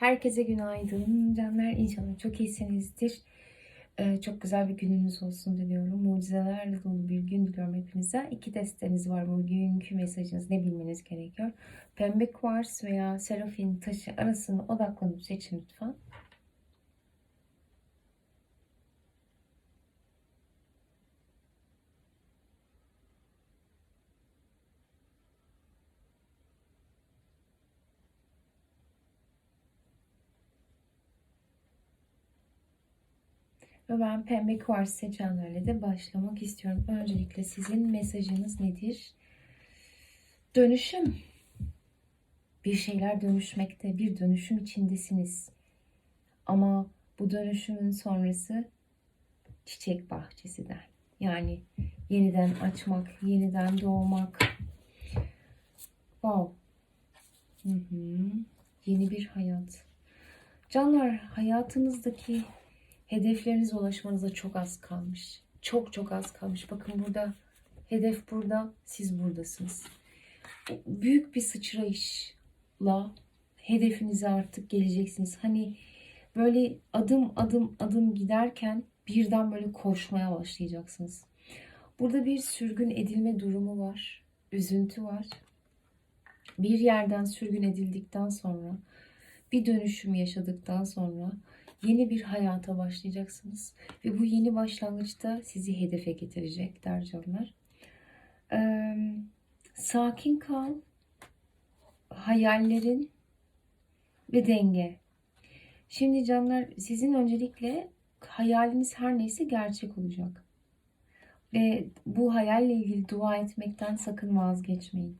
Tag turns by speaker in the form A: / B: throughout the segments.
A: Herkese günaydın canlar. İnşallah çok iyisinizdir. Ee, çok güzel bir gününüz olsun diliyorum. Mucizelerle dolu bir gün diliyorum hepinize. İki desteniz var bugünkü mesajınız. Ne bilmeniz gerekiyor? Pembe kuvars veya serafin taşı arasında odaklanıp seçin lütfen. Ve ben pembe kuvars seçenlerle de başlamak istiyorum. Öncelikle sizin mesajınız nedir? Dönüşüm. Bir şeyler dönüşmekte, bir dönüşüm içindesiniz. Ama bu dönüşümün sonrası çiçek bahçesi der. Yani yeniden açmak, yeniden doğmak. Wow. Hı hı. Yeni bir hayat. Canlar hayatınızdaki hedeflerinize ulaşmanıza çok az kalmış. Çok çok az kalmış. Bakın burada hedef burada, siz buradasınız. Büyük bir sıçrayışla hedefinize artık geleceksiniz. Hani böyle adım adım adım giderken birden böyle koşmaya başlayacaksınız. Burada bir sürgün edilme durumu var. Üzüntü var. Bir yerden sürgün edildikten sonra bir dönüşüm yaşadıktan sonra yeni bir hayata başlayacaksınız. Ve bu yeni başlangıçta sizi hedefe getirecek der canlar. Ee, sakin kal. Hayallerin ve denge. Şimdi canlar sizin öncelikle hayaliniz her neyse gerçek olacak. Ve bu hayalle ilgili dua etmekten sakın vazgeçmeyin.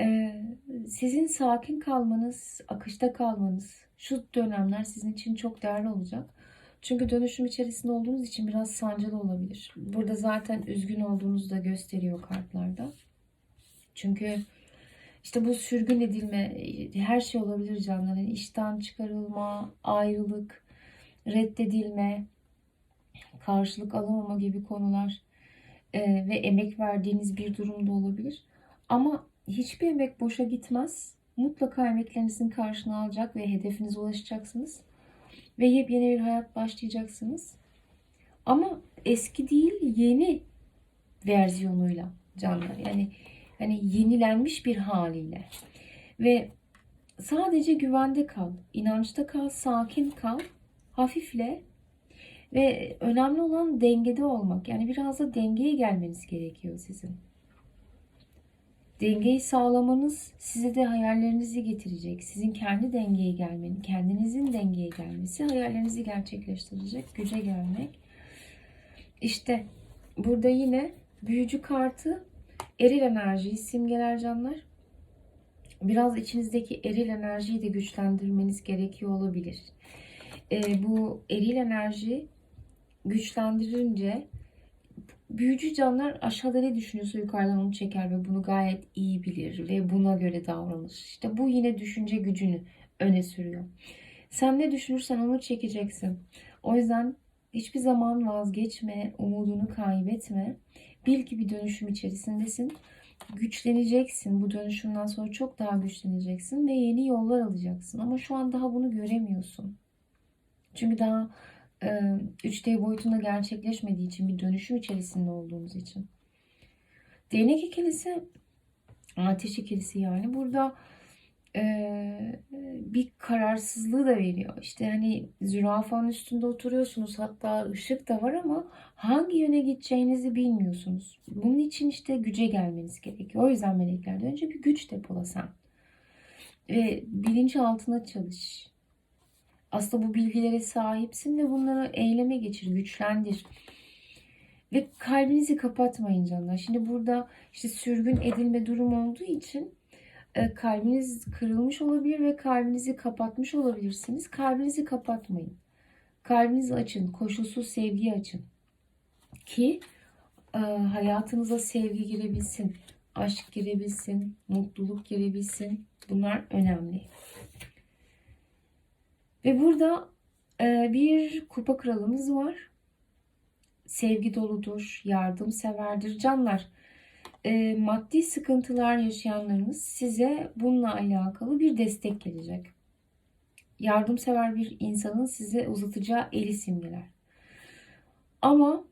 A: Ee, sizin sakin kalmanız, akışta kalmanız, şu dönemler sizin için çok değerli olacak. Çünkü dönüşüm içerisinde olduğunuz için biraz sancılı olabilir. Burada zaten üzgün olduğunuzu da gösteriyor kartlarda. Çünkü işte bu sürgün edilme, her şey olabilir canların. işten çıkarılma, ayrılık, reddedilme, karşılık alamama gibi konular e, ve emek verdiğiniz bir durumda olabilir. Ama hiçbir emek boşa gitmez. Mutlaka emeklerinizin karşını alacak ve hedefinize ulaşacaksınız. Ve yepyeni bir hayat başlayacaksınız. Ama eski değil yeni versiyonuyla canlar. Yani hani yenilenmiş bir haliyle. Ve sadece güvende kal, inançta kal, sakin kal, hafifle ve önemli olan dengede olmak. Yani biraz da dengeye gelmeniz gerekiyor sizin. Dengeyi sağlamanız size de hayallerinizi getirecek. Sizin kendi dengeye gelmeniz, kendinizin dengeye gelmesi hayallerinizi gerçekleştirecek. Güce gelmek. İşte burada yine büyücü kartı eril enerjiyi simgeler canlar. Biraz içinizdeki eril enerjiyi de güçlendirmeniz gerekiyor olabilir. Ee, bu eril enerji güçlendirince büyücü canlar aşağıda ne düşünüyorsa yukarıdan onu çeker ve bunu gayet iyi bilir ve buna göre davranır. İşte bu yine düşünce gücünü öne sürüyor. Sen ne düşünürsen onu çekeceksin. O yüzden hiçbir zaman vazgeçme, umudunu kaybetme. Bil ki bir dönüşüm içerisindesin. Güçleneceksin. Bu dönüşümden sonra çok daha güçleneceksin ve yeni yollar alacaksın. Ama şu an daha bunu göremiyorsun. Çünkü daha 3D boyutunda gerçekleşmediği için bir dönüşüm içerisinde olduğunuz için. Değnek ikilisi ateş ikilisi yani burada bir kararsızlığı da veriyor. İşte hani zürafanın üstünde oturuyorsunuz hatta ışık da var ama hangi yöne gideceğinizi bilmiyorsunuz. Bunun için işte güce gelmeniz gerekiyor. O yüzden melekler önce bir güç depolasan. Ve bilinç altına çalış. Aslında bu bilgilere sahipsin ve bunları eyleme geçir, güçlendir. Ve kalbinizi kapatmayın canlar. Şimdi burada işte sürgün edilme durum olduğu için e, kalbiniz kırılmış olabilir ve kalbinizi kapatmış olabilirsiniz. Kalbinizi kapatmayın. Kalbinizi açın. Koşulsuz sevgi açın. Ki e, hayatınıza sevgi girebilsin. Aşk girebilsin. Mutluluk girebilsin. Bunlar önemli. Ve burada e, bir kupa kralımız var. Sevgi doludur, yardımseverdir. Canlar, e, maddi sıkıntılar yaşayanlarınız size bununla alakalı bir destek gelecek. yardımsever bir insanın size uzatacağı eli simgeler. Ama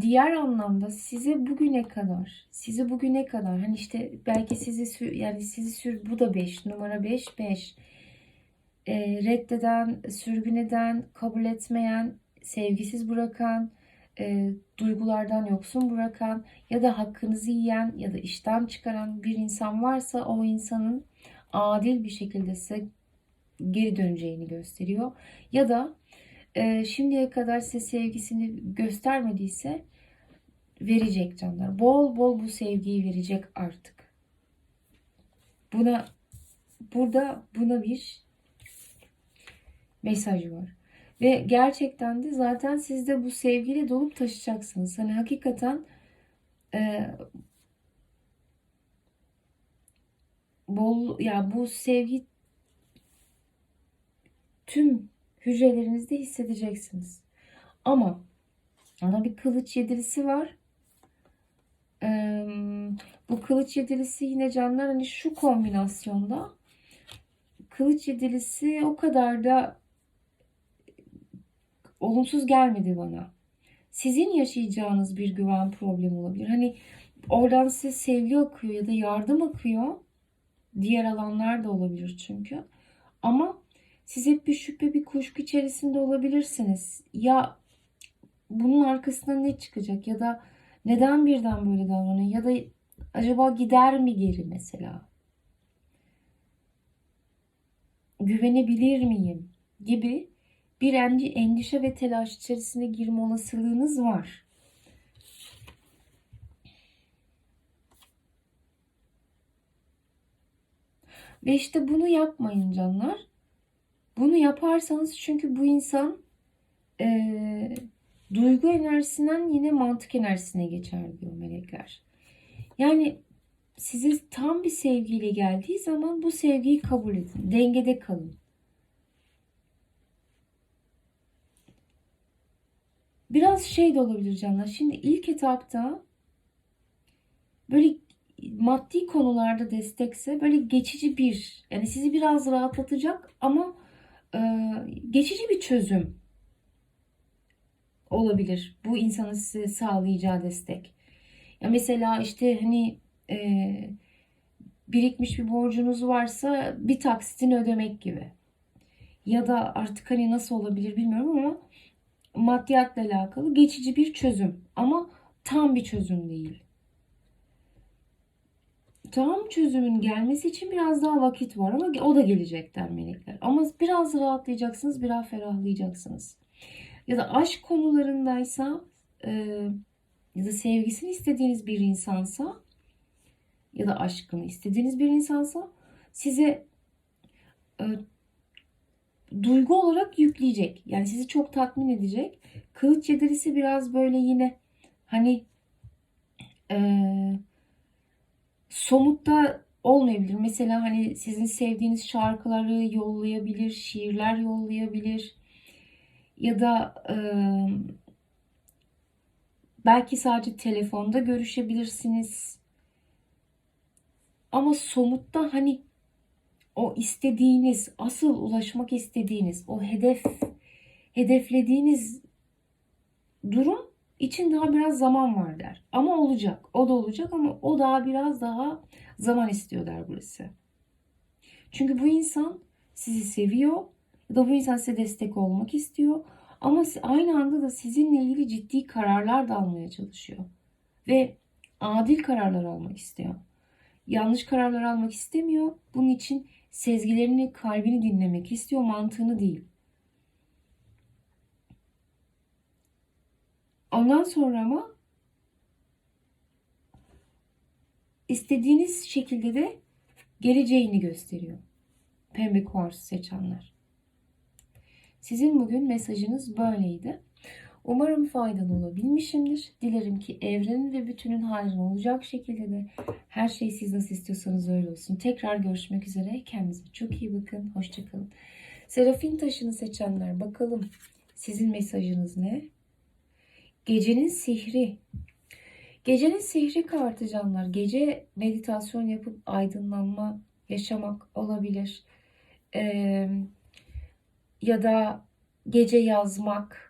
A: diğer anlamda size bugüne kadar, sizi bugüne kadar hani işte belki sizi yani sizi sür bu da 5 numara 5 5 e, reddeden, sürgün eden, kabul etmeyen, sevgisiz bırakan, e, duygulardan yoksun bırakan ya da hakkınızı yiyen ya da işten çıkaran bir insan varsa o insanın adil bir şekilde size geri döneceğini gösteriyor. Ya da e, şimdiye kadar size sevgisini göstermediyse verecek canlar. Bol bol bu sevgiyi verecek artık. Buna burada buna bir mesaj var. Ve gerçekten de zaten siz de bu sevgiyle dolup taşıyacaksınız. Hani hakikaten e, bol ya bu sevgi tüm hücrelerinizde hissedeceksiniz. Ama ona bir kılıç yedilisi var. Ee, bu kılıç yedilisi yine canlar hani şu kombinasyonda kılıç yedilisi o kadar da olumsuz gelmedi bana. Sizin yaşayacağınız bir güven problemi olabilir. Hani oradan size sevgi akıyor ya da yardım akıyor. Diğer alanlar da olabilir çünkü. Ama siz hep bir şüphe, bir kuşku içerisinde olabilirsiniz. Ya bunun arkasından ne çıkacak ya da neden birden böyle davranıyor ya da acaba gider mi geri mesela? Güvenebilir miyim gibi bir endişe ve telaş içerisine girme olasılığınız var. Ve işte bunu yapmayın canlar. Bunu yaparsanız çünkü bu insan e, duygu enerjisinden yine mantık enerjisine geçer diyor melekler. Yani size tam bir sevgiyle geldiği zaman bu sevgiyi kabul edin. Dengede kalın. Biraz şey de olabilir canlar. Şimdi ilk etapta böyle maddi konularda destekse böyle geçici bir yani sizi biraz rahatlatacak ama e, geçici bir çözüm olabilir. Bu insanın size sağlayacağı destek. Ya mesela işte hani e, birikmiş bir borcunuz varsa bir taksitini ödemek gibi. Ya da artık hani nasıl olabilir bilmiyorum ama maddiyatla alakalı geçici bir çözüm ama tam bir çözüm değil. Tam çözümün gelmesi için biraz daha vakit var ama o da gelecekler melekler. Ama biraz rahatlayacaksınız, biraz ferahlayacaksınız. Ya da aşk konularındaysa e, ya da sevgisini istediğiniz bir insansa ya da aşkını istediğiniz bir insansa size e, duygu olarak yükleyecek. Yani sizi çok tatmin edecek. Kılıç yedirisi biraz böyle yine hani e, somutta olmayabilir. Mesela hani sizin sevdiğiniz şarkıları yollayabilir, şiirler yollayabilir. Ya da e, belki sadece telefonda görüşebilirsiniz. Ama somutta hani o istediğiniz, asıl ulaşmak istediğiniz, o hedef, hedeflediğiniz durum için daha biraz zaman var der. Ama olacak. O da olacak ama o daha biraz daha zaman istiyor der burası. Çünkü bu insan sizi seviyor ya da bu insan size destek olmak istiyor. Ama aynı anda da sizinle ilgili ciddi kararlar da almaya çalışıyor. Ve adil kararlar almak istiyor. Yanlış kararlar almak istemiyor. Bunun için sezgilerini, kalbini dinlemek istiyor, mantığını değil. Ondan sonra ama istediğiniz şekilde de geleceğini gösteriyor. Pembe kuars seçenler. Sizin bugün mesajınız böyleydi. Umarım faydalı olabilmişimdir. Dilerim ki evrenin ve bütünün hayrına olacak şekilde de her şey siz nasıl istiyorsanız öyle olsun. Tekrar görüşmek üzere. Kendinize çok iyi bakın. Hoşçakalın. Serafin taşını seçenler bakalım sizin mesajınız ne? Gecenin sihri. Gecenin sihri kartı canlar. Gece meditasyon yapıp aydınlanma yaşamak olabilir. Ee, ya da gece yazmak,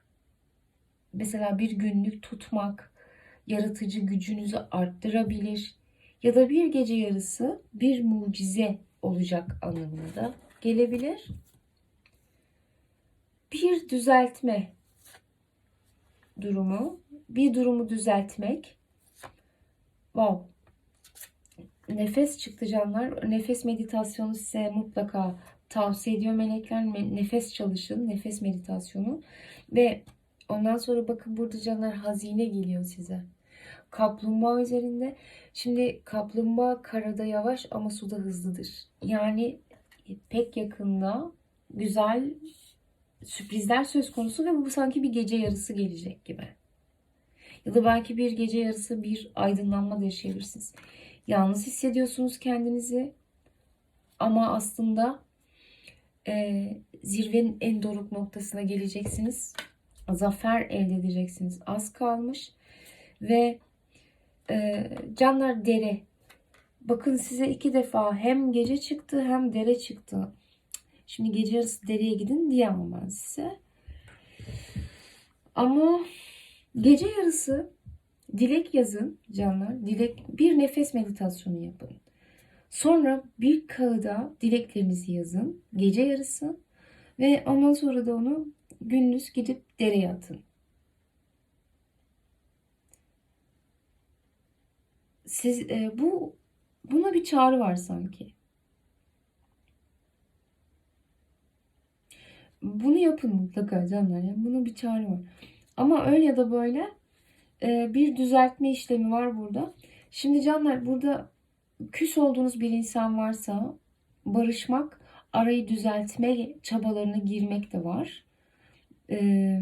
A: mesela bir günlük tutmak yaratıcı gücünüzü arttırabilir. Ya da bir gece yarısı bir mucize olacak anlamına da gelebilir. Bir düzeltme durumu, bir durumu düzeltmek. Wow. Nefes çıktı canlar. Nefes meditasyonu size mutlaka tavsiye ediyor melekler. Me- Nefes çalışın, nefes meditasyonu. Ve ondan sonra bakın burada canlar hazine geliyor size. Kaplumbağa üzerinde. Şimdi kaplumbağa karada yavaş ama suda hızlıdır. Yani pek yakında güzel sürprizler söz konusu ve bu sanki bir gece yarısı gelecek gibi. Ya da belki bir gece yarısı bir aydınlanma da yaşayabilirsiniz. Yalnız hissediyorsunuz kendinizi ama aslında e, zirvenin en doruk noktasına geleceksiniz. Zafer elde edeceksiniz. Az kalmış ve e, canlar dere. Bakın size iki defa hem gece çıktı hem dere çıktı. Şimdi gece yarısı dereye gidin diyemem ben size. Ama gece yarısı dilek yazın canlar. Dilek bir nefes meditasyonu yapın. Sonra bir kağıda dileklerinizi yazın gece yarısı ve ondan sonra da onu gündüz gidip dereye atın. Siz e, bu buna bir çağrı var sanki. Bunu yapın mutlaka canlar. Yani buna bir çağrı var. Ama öyle ya da böyle e, bir düzeltme işlemi var burada. Şimdi canlar burada küs olduğunuz bir insan varsa barışmak, arayı düzeltme çabalarına girmek de var. Ee,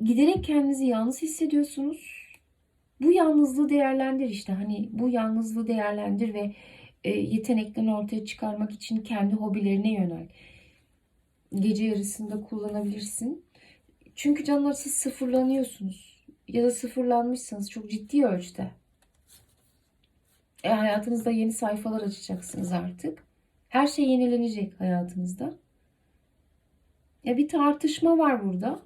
A: giderek kendinizi yalnız hissediyorsunuz. Bu yalnızlığı değerlendir işte. Hani bu yalnızlığı değerlendir ve e, yeteneklerini ortaya çıkarmak için kendi hobilerine yönel. Gece yarısında kullanabilirsin. Çünkü canlar siz sıfırlanıyorsunuz. Ya da sıfırlanmışsınız çok ciddi ölçüde. E, hayatınızda yeni sayfalar açacaksınız artık. Her şey yenilenecek hayatınızda. Ya bir tartışma var burada.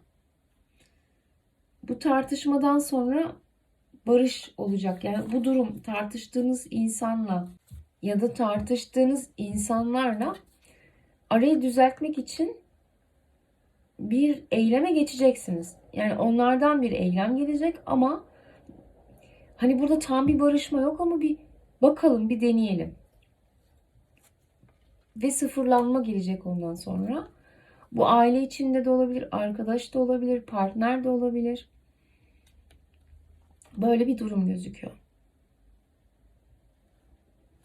A: Bu tartışmadan sonra barış olacak. Yani bu durum tartıştığınız insanla ya da tartıştığınız insanlarla arayı düzeltmek için bir eyleme geçeceksiniz. Yani onlardan bir eylem gelecek ama hani burada tam bir barışma yok ama bir bakalım bir deneyelim. Ve sıfırlanma gelecek ondan sonra. Bu aile içinde de olabilir, arkadaş da olabilir, partner de olabilir. Böyle bir durum gözüküyor.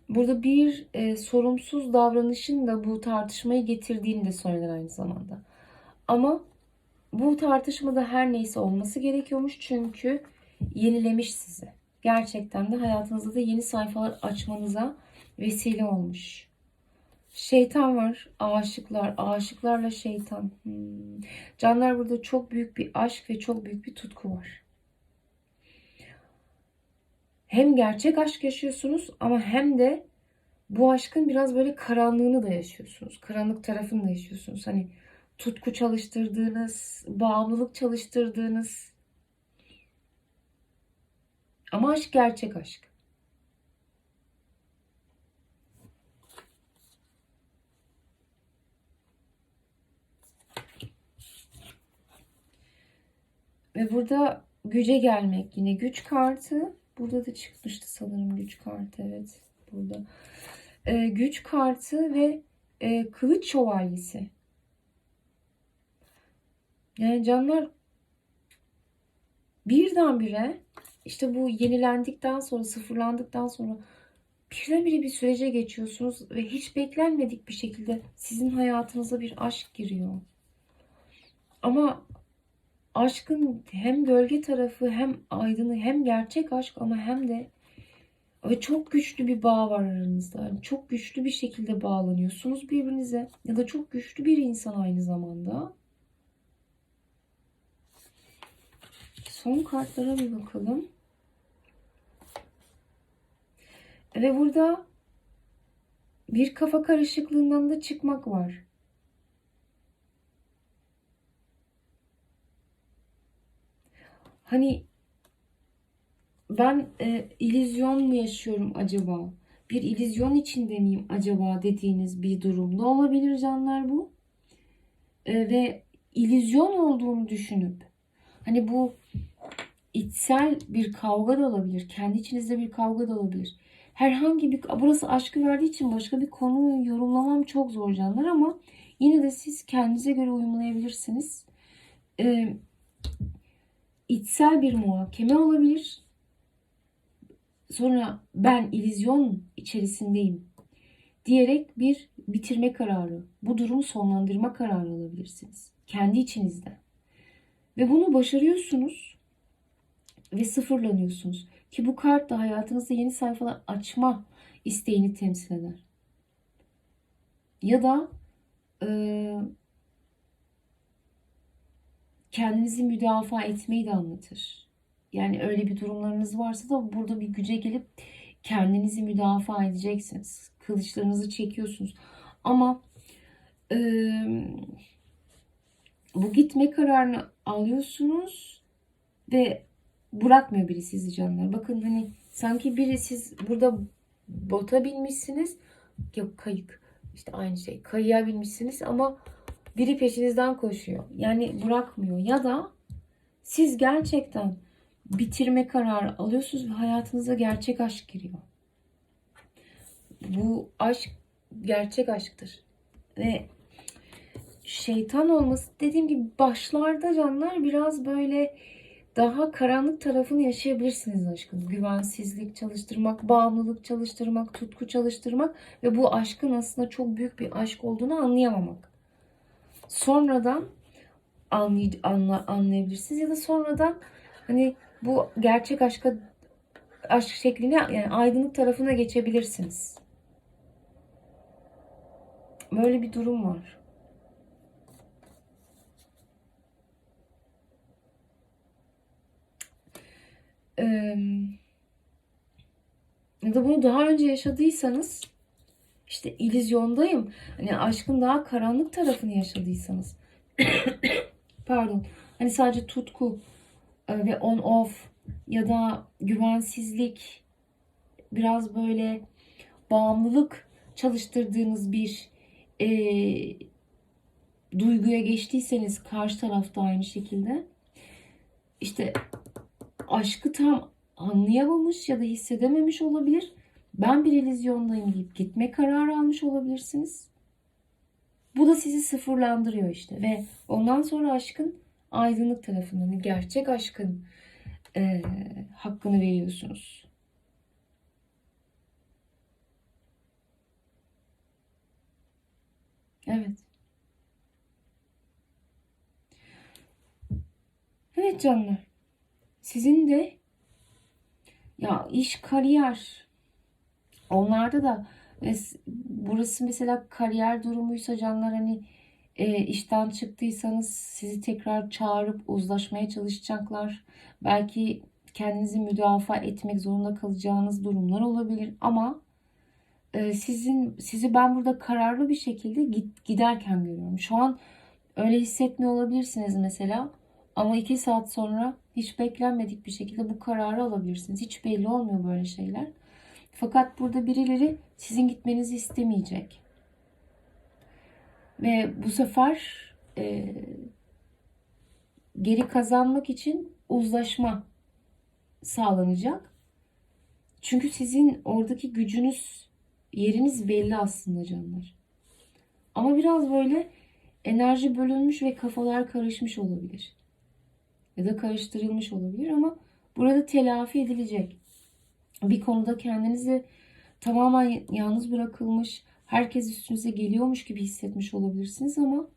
A: Burada bir e, sorumsuz davranışın da bu tartışmayı getirdiğini de söyler aynı zamanda. Ama bu tartışmada her neyse olması gerekiyormuş çünkü yenilemiş sizi. Gerçekten de hayatınızda da yeni sayfalar açmanıza vesile olmuş. Şeytan var, aşıklar, aşıklarla şeytan. Hmm. Canlar burada çok büyük bir aşk ve çok büyük bir tutku var. Hem gerçek aşk yaşıyorsunuz ama hem de bu aşkın biraz böyle karanlığını da yaşıyorsunuz. Karanlık tarafını da yaşıyorsunuz. Hani tutku çalıştırdığınız, bağımlılık çalıştırdığınız. Ama aşk gerçek aşk. Ve burada güce gelmek yine güç kartı. Burada da çıkmıştı sanırım güç kartı evet burada. Ee, güç kartı ve e, kılıç şövalyesi. Yani canlar birdenbire işte bu yenilendikten sonra sıfırlandıktan sonra birdenbire bir sürece geçiyorsunuz ve hiç beklenmedik bir şekilde sizin hayatınıza bir aşk giriyor. Ama aşkın hem gölge tarafı hem aydını hem gerçek aşk ama hem de ve çok güçlü bir bağ var aranızda. Yani çok güçlü bir şekilde bağlanıyorsunuz birbirinize ya da çok güçlü bir insan aynı zamanda. Son kartlara bir bakalım. Ve burada bir kafa karışıklığından da çıkmak var. Hani ben e, illüzyon mu yaşıyorum acaba? Bir illüzyon içinde miyim acaba dediğiniz bir durumda olabilir canlar bu. E, ve illüzyon olduğunu düşünüp hani bu içsel bir kavga da olabilir. Kendi içinizde bir kavga da olabilir. Herhangi bir burası aşkı verdiği için başka bir konuyu yorumlamam çok zor canlar ama yine de siz kendinize göre uyumlayabilirsiniz. Ee, içsel bir muhakeme olabilir. Sonra ben illüzyon içerisindeyim diyerek bir bitirme kararı, bu durumu sonlandırma kararı alabilirsiniz. Kendi içinizde. Ve bunu başarıyorsunuz ve sıfırlanıyorsunuz. Ki bu kart da hayatınızda yeni sayfalar açma isteğini temsil eder. Ya da e, kendinizi müdafaa etmeyi de anlatır. Yani öyle bir durumlarınız varsa da burada bir güce gelip kendinizi müdafaa edeceksiniz. Kılıçlarınızı çekiyorsunuz. Ama e, bu gitme kararını alıyorsunuz ve bırakmıyor biri sizi canlar. Bakın hani sanki biri siz burada bota binmişsiniz. Yok kayık. İşte aynı şey. Kayığa binmişsiniz ama biri peşinizden koşuyor. Yani bırakmıyor. Ya da siz gerçekten bitirme kararı alıyorsunuz ve hayatınıza gerçek aşk giriyor. Bu aşk gerçek aşktır. Ve şeytan olması dediğim gibi başlarda canlar biraz böyle daha karanlık tarafını yaşayabilirsiniz aşkın. Güvensizlik çalıştırmak, bağımlılık çalıştırmak, tutku çalıştırmak ve bu aşkın aslında çok büyük bir aşk olduğunu anlayamamak. Sonradan anlay anla anlayabilirsiniz ya da sonradan hani bu gerçek aşka aşk şeklini yani aydınlık tarafına geçebilirsiniz. Böyle bir durum var. Ee, ya da bunu daha önce yaşadıysanız işte illüzyondayım. Hani aşkın daha karanlık tarafını yaşadıysanız. Pardon. Hani sadece tutku e, ve on off ya da güvensizlik biraz böyle bağımlılık çalıştırdığınız bir e, duyguya geçtiyseniz karşı tarafta aynı şekilde işte aşkı tam anlayamamış ya da hissedememiş olabilir. Ben bir illüzyondayım deyip gitme kararı almış olabilirsiniz. Bu da sizi sıfırlandırıyor işte ve ondan sonra aşkın aydınlık tarafından gerçek aşkın e, hakkını veriyorsunuz. Evet. Evet canlar. Sizin de ya iş, kariyer onlarda da burası mesela kariyer durumuysa canlar hani e, işten çıktıysanız sizi tekrar çağırıp uzlaşmaya çalışacaklar. Belki kendinizi müdafaa etmek zorunda kalacağınız durumlar olabilir ama e, sizin sizi ben burada kararlı bir şekilde git, giderken görüyorum. Şu an öyle hissetmiyor olabilirsiniz mesela ama iki saat sonra hiç beklenmedik bir şekilde bu kararı alabilirsiniz. Hiç belli olmuyor böyle şeyler. Fakat burada birileri sizin gitmenizi istemeyecek. Ve bu sefer e, geri kazanmak için uzlaşma sağlanacak. Çünkü sizin oradaki gücünüz, yeriniz belli aslında canlar. Ama biraz böyle enerji bölünmüş ve kafalar karışmış olabilir. Ya da karıştırılmış olabilir ama burada telafi edilecek. Bir konuda kendinizi tamamen yalnız bırakılmış, herkes üstünüze geliyormuş gibi hissetmiş olabilirsiniz ama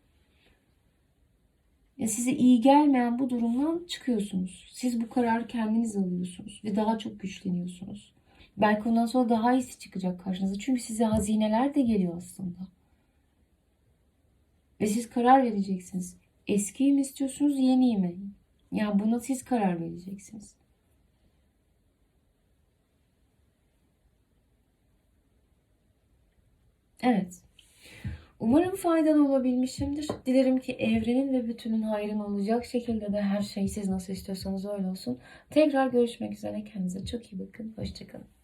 A: ya size iyi gelmeyen bu durumdan çıkıyorsunuz. Siz bu kararı kendiniz alıyorsunuz ve daha çok güçleniyorsunuz. Belki ondan sonra daha iyisi çıkacak karşınıza. Çünkü size hazineler de geliyor aslında. Ve siz karar vereceksiniz. Eskiyi mi istiyorsunuz, yeniyi mi? Yani buna siz karar vereceksiniz. Evet. Umarım faydalı olabilmişimdir. Dilerim ki evrenin ve bütünün hayrına olacak şekilde de her şey siz nasıl istiyorsanız öyle olsun. Tekrar görüşmek üzere. Kendinize çok iyi bakın. Hoşçakalın.